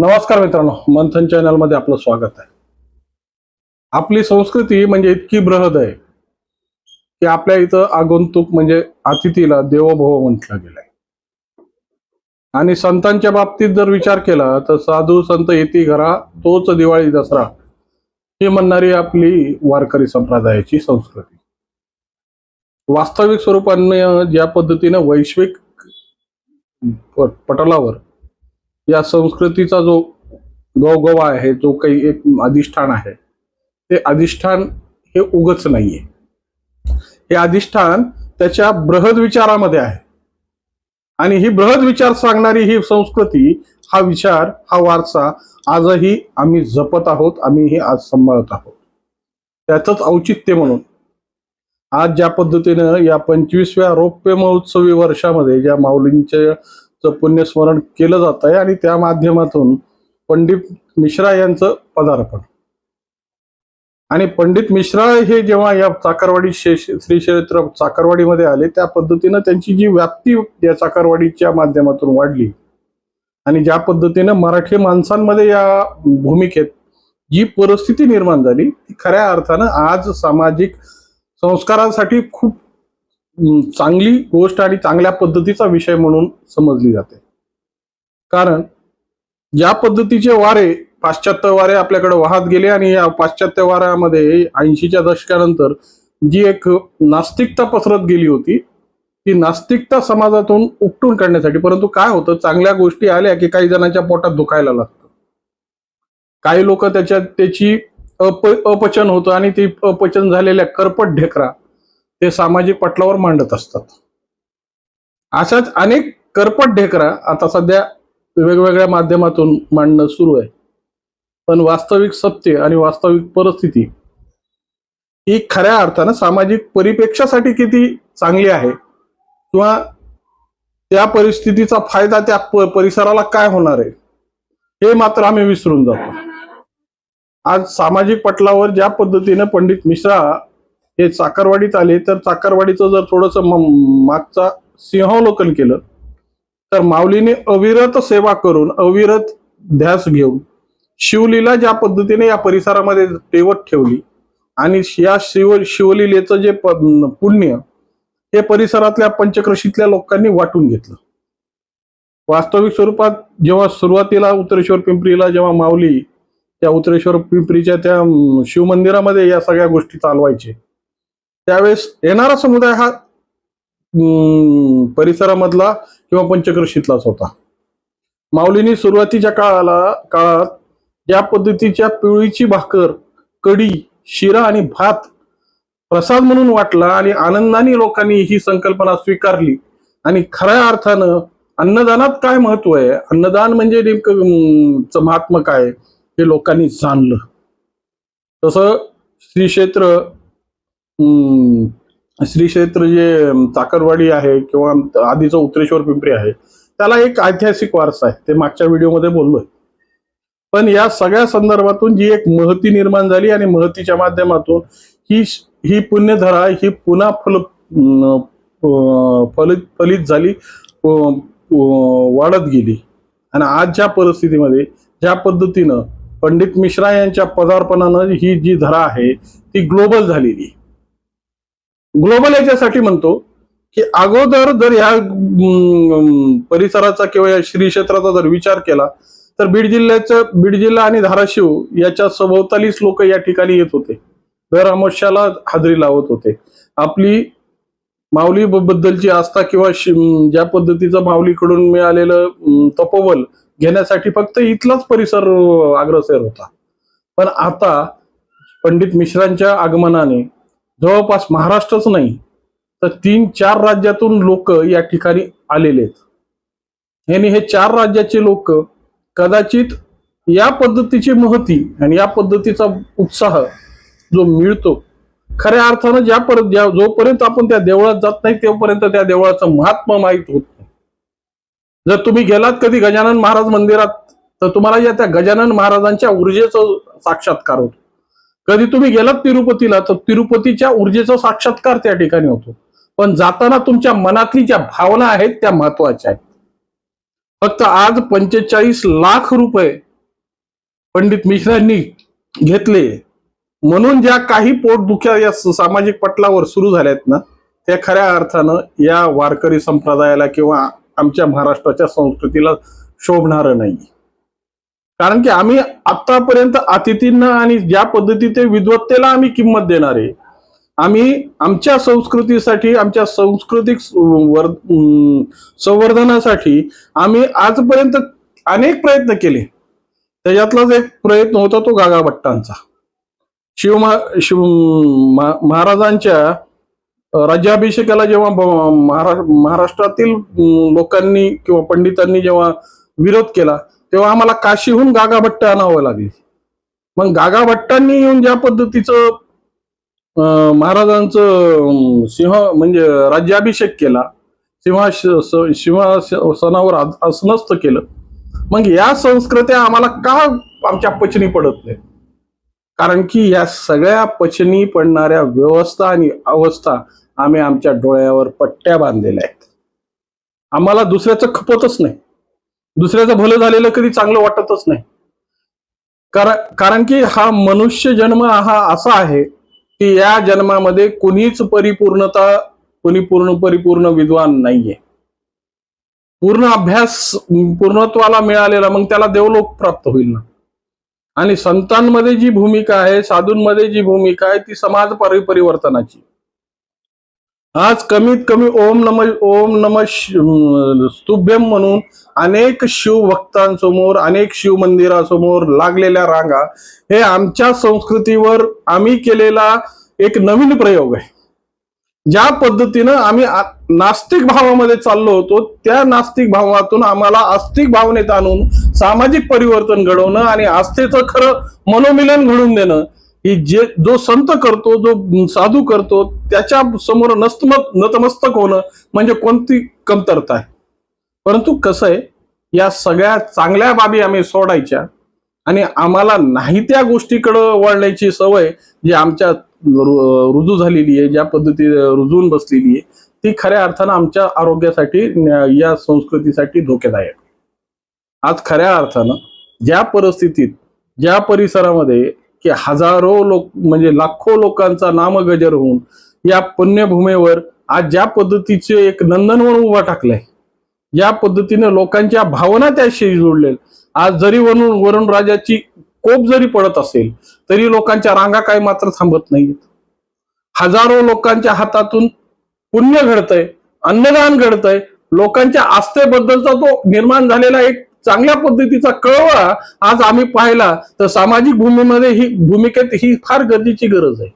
नमस्कार मित्रांनो मंथन चॅनलमध्ये आपलं स्वागत आहे. आपली संस्कृती म्हणजे इतकी बृहद आहे की आपल्या इथं आगंतुक म्हणजे अतिथीला देवभव म्हटलं गेलंय. आणि संतांच्या बाबतीत जर विचार केला तर साधू संत येती घरा तोच दिवाळी दसरा ही म्हणणारी आपली वारकरी संप्रदायाची संस्कृती. वास्तविक स्वरूपाने ज्या पद्धतीनं वैश्विक प- पटलावर या संस्कृतीचा जो गवगवा आहे जो काही एक अधिष्ठान आहे ते अधिष्ठान हे उगच नाहीये. हे अधिष्ठान त्याच्या बृहद विचारामध्ये आहे. आणि ही बृहद विचार सांगणारी ही संस्कृती हा विचार हा वारसा आजही आम्ही जपत आहोत आम्ही हे आज सांभाळत आहोत. त्याचंच औचित्य म्हणून आज ज्या पद्धतीनं या पंचवीसव्या रौप्य महोत्सवी वर्षामध्ये ज्या माऊलींच्या पुण्यस्मरण केलं जात आहे आणि त्या माध्यमातून पंडित मिश्रा यांचं पदार्पण. आणि पंडित मिश्रा हे जेव्हा या चाकरवाडी श्री क्षेत्र चाकरवाडीमध्ये आले त्या पद्धतीनं त्यांची जी व्याप्ती या चाकरवाडीच्या माध्यमातून वाढली. आणि ज्या पद्धतीनं मराठी माणसांमध्ये या भूमिकेत जी परिस्थिती निर्माण झाली ती खऱ्या अर्थानं आज सामाजिक संस्कारांसाठी खूप चांगली गोष्ट आणि चांगल्या पद्धतीचा विषय म्हणून समजली जाते. कारण ज्या पद्धतीचे वारे पाश्चात्य वारे आपल्याकडे वाहत गेले आणि या पाश्चात्य वाऱ्यामध्ये ऐंशीच्या दशकानंतर जी एक नास्तिकता पसरत गेली होती ती नास्तिकता समाजातून उपटून काढण्यासाठी परंतु काय होतं चांगल्या गोष्टी आल्या की काही जणांच्या पोटात दुखायला लागतं. काही लोक त्याच्या त्याची अप अपचन होतं आणि ती अपचन झालेल्या करपट ढेकरा ते सामाजिक पटलावर मांडत असतात. अशाच अनेक करपट ढेकरा आता सध्या वेगवेगळ्या माध्यमातून मांडणं सुरू आहे. पण वास्तविक सत्य आणि वास्तविक परिस्थिती ही खऱ्या अर्थानं सामाजिक परिपेक्षासाठी किती चांगली आहे? किंवा त्या परिस्थितीचा फायदा त्या परिसराला काय होणार आहे? हे मात्र आम्ही विसरून जातो. आज सामाजिक पटलावर ज्या पद्धतीनं पंडित मिश्रा हे चाकरवाडीत आले तर चाकरवाडीचं जर थोडंसं मागचा सिंहावलोकन केलं तर माऊलीने अविरत सेवा करून अविरत ध्यास घेऊन शिवलीला ज्या पद्धतीने या परिसरामध्ये टेवत ठेवली आणि या शिव शिवलीलेचं जे प- पुण्य हे परिसरातल्या पंचक्रशीतल्या लोकांनी वाटून घेतलं. वास्तविक स्वरूपात जेव्हा सुरुवातीला उत्तरेश्वर पिंपरीला जेव्हा माऊली त्या उत्तरेश्वर पिंपरीच्या त्या शिवमंदिरामध्ये या सगळ्या गोष्टी चालवायचे त्यावेळेस येणारा समुदाय हा अं, परिसरामधला किंवा पंचक्रोशीतलाच होता. माऊलींनी सुरुवातीच्या काळाला काळात ज्या पद्धतीच्या पिवळीची भाकर कडी शिरा आणि भात प्रसाद म्हणून वाटला आणि आनंदाने लोकांनी ही संकल्पना स्वीकारली आणि खऱ्या अर्थानं अन्नदानात काय महत्त्व आहे? अन्नदान म्हणजे नेमकं अं, महात्म काय हे लोकांनी जाणलं. तसं श्री क्षेत्र श्री क्षेत्र जे चाकरवाडी आहे किंवा आधीचं उत्तरेश्वर पिंपरी आहे त्याला एक ऐतिहासिक वारसा आहे. ते मागच्या व्हिडिओमध्ये बोललोय. पण या सगळ्या संदर्भातून जी एक महती निर्माण झाली आणि महतीच्या माध्यमातून ही ही पुण्यधरा ही पुन्हा फल फलित फलित झाली वाढत गेली. आणि आजच्या परिस्थितीमध्ये ज्या पद्धतीनं पंडित मिश्रा यांच्या पदार्पणानं ही जी धरा आहे ती ग्लोबल झालेली ग्लोबल याच्यासाठी म्हणतो की अगोदर जर या परिसराचा किंवा या श्री क्षेत्राचा जर विचार केला तर बीड जिल्ह्याचं बीड जिल्हा आणि धाराशिव याच्या सभोवतालीच लोक या ठिकाणी येत होते. दर अमावस्याला हाजरी लावत होते. आपली माऊली बद्दलची आस्था किंवा ज्या पद्धतीचं माऊलीकडून मिळालेलं तपोबल घेण्यासाठी फक्त इथलाच परिसर अग्रसर होता. पण आता पंडित मिश्रांच्या आगमनाने जवळपास महाराष्ट्रच नाही तर तीन चार राज्यातून लोक या ठिकाणी आलेले आहेत. यांनी हे चार राज्याचे लोक कदाचित या पद्धतीची महती आणि या पद्धतीचा उत्साह जो मिळतो खऱ्या अर्थानं ज्या परत ज्या जोपर्यंत आपण त्या देवळात जात नाही तोपर्यंत त्या देवळाचं महात्मा माहीत होत नाही. जर तुम्ही गेलात कधी गजानन महाराज मंदिरात तर तुम्हाला या त्या गजानन महाराजांच्या ऊर्जेचं साक्षात्कार होतो. कधी तुम्ही गेलात तिरुपतीला तर तिरुपतीच्या ऊर्जेचा साक्षात्कार त्या ठिकाणी होतो. पण जाताना तुमच्या मनातली ज्या भावना आहेत त्या महत्त्वाच्या आहेत. फक्त आज पंचेचाळीस लाख रुपये पंडित मिश्रांनी घेतले. म्हणून ज्या काही पोटदुख्या या सामाजिक पटलावर सुरू झाल्यात ना त्या खऱ्या अर्थानं या वारकरी संप्रदायाला किंवा आमच्या महाराष्ट्राच्या संस्कृतीला शोभणारं नाही. कारण की आम्ही आतापर्यंत अतिथींना आणि ज्या पद्धतीचे विद्वत्तेला आम्ही किंमत देणार आहे आम्ही आमच्या संस्कृतीसाठी आमच्या सांस्कृतिक संवर्धनासाठी आम्ही आजपर्यंत अनेक प्रयत्न केले. त्याच्यातलाच एक प्रयत्न होता तो गागा भट्टांचा. शिवमा शिव महाराजांच्या राज्याभिषेकाला जेव्हा महारा- महाराष्ट्रातील लोकांनी किंवा पंडितांनी जेव्हा विरोध केला तेव्हा आम्हाला काशीहून गागाभट्ट आणावं लागली. मग गागाभट्टांनी येऊन ज्या पद्धतीचं अं, महाराजांचं सिंह म्हणजे राज्याभिषेक केला सिंहा सिंहासनावर आस- आसनस्थ केलं मग या संस्कृत्या आम्हाला का आमच्या पचनी पडत नाही कारण की या सगळ्या पचनी पडणाऱ्या व्यवस्था आणि अवस्था आम्ही आमच्या डोळ्यावर पट्ट्या बांधलेल्या आहेत. आम्हाला दुसऱ्याचं खपतच नाही. दुसऱ्याचं भलं झालेलं कधी चांगलं वाटतच नाही. कारण कारण की हा मनुष्य जन्म हा असा आहे की या जन्मामध्ये कुणीच परिपूर्णता कुणी पूर्ण परिपूर्ण विद्वान नाहीये. पूर्ण अभ्यास पूर्णत्वाला मिळालेला मग त्याला देवलोक प्राप्त होईल ना. आणि संतांमध्ये जी भूमिका आहे साधूंमध्ये जी भूमिका आहे ती समाज परिवर्तनाची. आज कमीत कमी ओम नम ओम नम स्तुभ्यम म्हणून अनेक शिव भक्तांसमोर अनेक शिव मंदिरासमोर लागलेल्या रांगा हे आमच्या संस्कृतीवर आम्ही केलेला एक नवीन प्रयोग आहे. ज्या पद्धतीनं आम्ही नास्तिक भावामध्ये चाललो होतो त्या नास्तिक भावातून आम्हाला आस्तिक भावनेत आणून सामाजिक परिवर्तन घडवणं आणि आस्थेचं खरं मनोमिलन घडवून देणं की जे जो संत करतो जो साधू करतो त्याच्यासमोर नस्तम नतमस्तक होणं म्हणजे कोणती कमतरता आहे? परंतु कसं आहे या सगळ्या चांगल्या बाबी आम्ही सोडायच्या आणि आम्हाला नाही त्या गोष्टीकडं वळण्याची सवय जी आमच्या रुजू झालेली आहे ज्या पद्धती रुजून बसलेली आहे ती खऱ्या अर्थानं आमच्या आरोग्यासाठी या संस्कृतीसाठी धोकेदायक. आज खऱ्या अर्थानं ज्या परिस्थितीत ज्या परिसरामध्ये की हजारो लोक म्हणजे लाखो लोकांचा नामगजर होऊन या पुण्यभूमीवर आज ज्या पद्धतीचे एक नंदनवन उभा टाकलंय ज्या पद्धतीने लोकांच्या भावना त्याशी जोडले आज जरी वरून वरुण राजाची कोप जरी पडत असेल तरी लोकांच्या रांगा काय मात्र थांबत नाहीत हजारो लोकांच्या हातातून पुण्य घडतंय अन्नदान घडतंय लोकांच्या आस्थेबद्दलचा तो निर्माण झालेला एक चांगल्या पद्धतीचा कळवा आज आम्ही पाहिला तर सामाजिक भूमीमध्ये ही भूमिकेत ही फार गरजेची गरज आहे.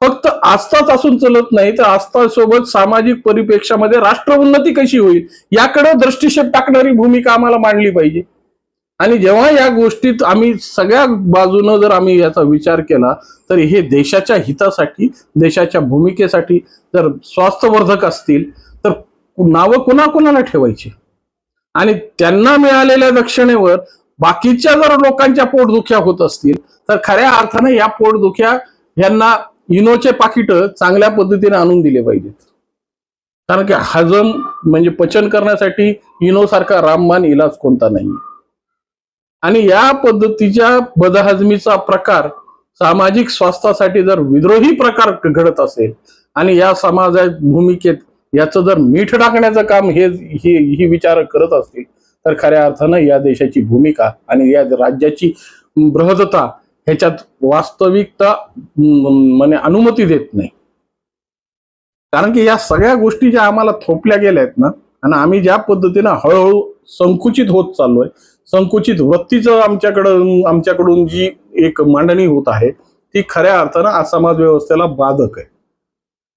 फक्त आस्थाच असून चलत नाही तर आस्थासोबत सामाजिक परिप्रेक्षामध्ये राष्ट्र उन्नती कशी होईल याकडे दृष्टिक्षेप टाकणारी भूमिका आम्हाला मांडली पाहिजे. आणि जेव्हा या गोष्टीत आम्ही सगळ्या बाजूनं जर आम्ही याचा विचार केला तर हे देशाच्या हितासाठी देशाच्या भूमिकेसाठी जर स्वास्थ्यवर्धक असतील तर नावं कुणाकुणाला ठेवायची? आणि त्यांना मिळालेल्या दक्षिणेवर बाकीच्या जर लोकांच्या पोटदुख्या होत असतील तर खऱ्या अर्थाने या पोटदुख्या यांना इनोचे पाकिट चांगल्या पद्धतीने आणून दिले पाहिजेत. कारण की हजम म्हणजे पचन करण्यासाठी इनो सारखा इलाज कोणता नाही. आणि या पद्धतीच्या बदहजमीचा प्रकार सामाजिक स्वास्थ्यासाठी जर विद्रोही प्रकार घडत असेल आणि या समाजा भूमिकेत याचं जर मीठ टाकण्याचं काम हे ही ही विचार करत असतील तर खऱ्या अर्थानं या देशाची भूमिका आणि या राज्याची बृहदता ह्याच्यात वास्तविकता म्हणजे अनुमती देत नाही. कारण की या सगळ्या गोष्टी ज्या आम्हाला थोपल्या गेल्या आहेत ना आणि आम्ही ज्या पद्धतीनं हळूहळू संकुचित होत चाललोय संकुचित वृत्तीचं आमच्याकडं आमच्याकडून जी एक मांडणी होत आहे ती खऱ्या अर्थानं आज समाज व्यवस्थेला बाधक आहे.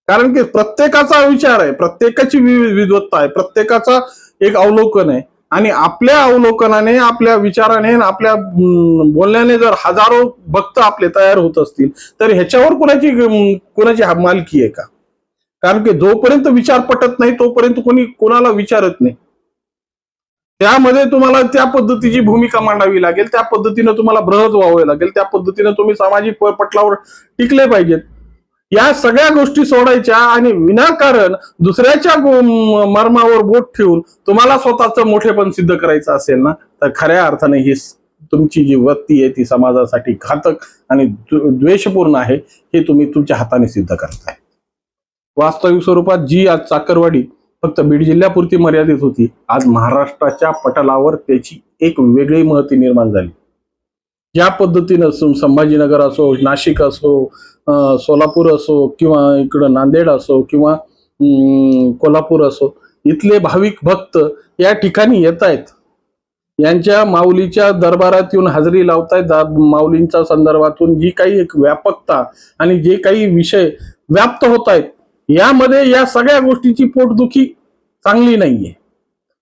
कारण की प्रत्येकाचा विचार आहे प्रत्येकाची विद्वत्ता आहे प्रत्येकाचा एक अवलोकन आहे. आणि आपल्या अवलोकनाने आपल्या विचाराने आपल्या बोलण्याने जर हजारो भक्त आपले तयार होत असतील तर ह्याच्यावर कुणाची कुणाची मालकी आहे का? कारण की जोपर्यंत विचार पटत नाही तोपर्यंत कोणी कोणाला विचारत नाही. त्यामध्ये तुम्हाला त्या पद्धतीची भूमिका मांडावी लागेल त्या पद्धतीने तुम्हाला बृहत व्हावे लागेल त्या पद्धतीने तुम्ही सामाजिक पटलावर टिकले पाहिजेत. या सगळ्या गोष्टी सोडायच्या आणि विनाकारण दुसऱ्याच्या मर्मावर बोट ठेवून तुम्हाला स्वतःचं मोठेपण सिद्ध करायचं असेल ना तर खऱ्या अर्थाने ही तुमची जी वृत्ती आहे ती समाजासाठी घातक आणि द्वेषपूर्ण आहे हे तुम्ही तुमच्या हाताने सिद्ध करताय. वास्तविक स्वरूपात जी आज चाकरवाडी फक्त बीड जिल्ह्यापुरती मर्यादित होती आज महाराष्ट्राच्या पटलावर त्याची एक वेगळी महती निर्माण झाली. ज्या पद्धतीनं सं- संभाजीनगर असो नाशिक असो सोलापूर असो किंवा इकडं नांदेड असो किंवा कोल्हापूर असो इथले भाविक भक्त या ठिकाणी येत आहेत. यांच्या माऊलीच्या दरबारात येऊन हजेरी लावतायत. दा- माऊलींच्या संदर्भातून जी काही एक व्यापकता आणि जे काही विषय व्याप्त होत आहेत यामध्ये या सगळ्या गोष्टीची पोटदुखी चांगली नाहीये.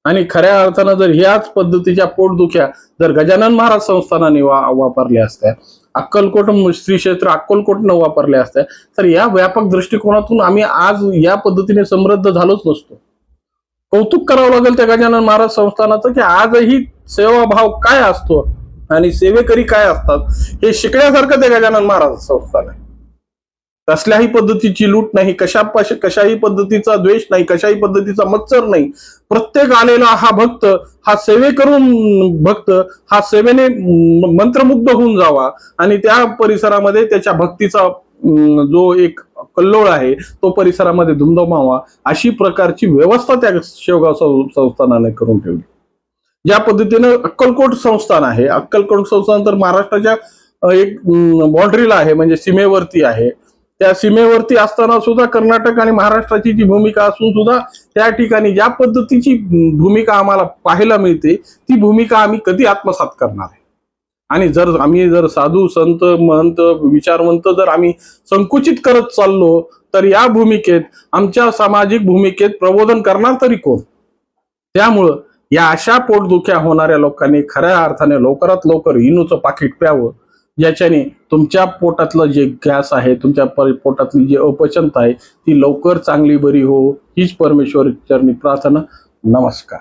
आणि खऱ्या अर्थानं जर ह्याच पद्धतीच्या पोटदुख्या जर गजानन महाराज संस्थानाने वा वापरल्या असत्या अक्कलकोट श्री क्षेत्र अक्कलकोटनं वापरल्या असत्या तर या व्यापक दृष्टिकोनातून आम्ही आज या पद्धतीने समृद्ध झालोच नसतो. कौतुक करावं लागेल त्या गजानन महाराज संस्थानाचं की आजही सेवाभाव काय असतो आणि सेवेकरी काय असतात हे शिकण्यासारखं ते गजानन महाराज संस्थान आहे. कसल्याही पद्धतीची लूट नाही कशा कशाही पद्धतीचा द्वेष नाही कशाही पद्धतीचा मत्सर नाही. प्रत्येक आलेला हा भक्त हा सेवे करून भक्त हा सेवेने मंत्रमुग्ध होऊन जावा. आणि त्या परिसरामध्ये त्याच्या भक्तीचा जो एक कल्लोळ आहे तो परिसरामध्ये धुमधमावा अशी प्रकारची व्यवस्था त्या शेवगाव संस्थानाने करून ठेवली. ज्या पद्धतीनं अक्कलकोट संस्थान आहे अक्कलकोट संस्थान तर महाराष्ट्राच्या एक बाउंड्रीला आहे म्हणजे सीमेवरती आहे. त्या सीमेवरती असताना सुद्धा कर्नाटक आणि महाराष्ट्राची जी भूमिका असून सुद्धा त्या ठिकाणी ज्या पद्धतीची भूमिका आम्हाला पाहायला मिळते ती भूमिका आम्ही कधी आत्मसात करणार आहे. आणि जर आम्ही जर साधू संत महंत विचारवंत जर आम्ही संकुचित करत चाललो तर या भूमिकेत आमच्या सामाजिक भूमिकेत प्रबोधन करणार तरी कोण? त्यामुळं या अशा पोटदुख्या होणाऱ्या लोकांनी खऱ्या अर्थाने लवकरात लवकर इनूचं पाकिट प्यावं ज्याच्याने तुमच्या पोटातलं जे गॅस आहे तुमच्या पोटातली जी अपचनता आहे ती लवकर चांगली बरी हो. हीच परमेश्वर चरणी प्रार्थना. नमस्कार.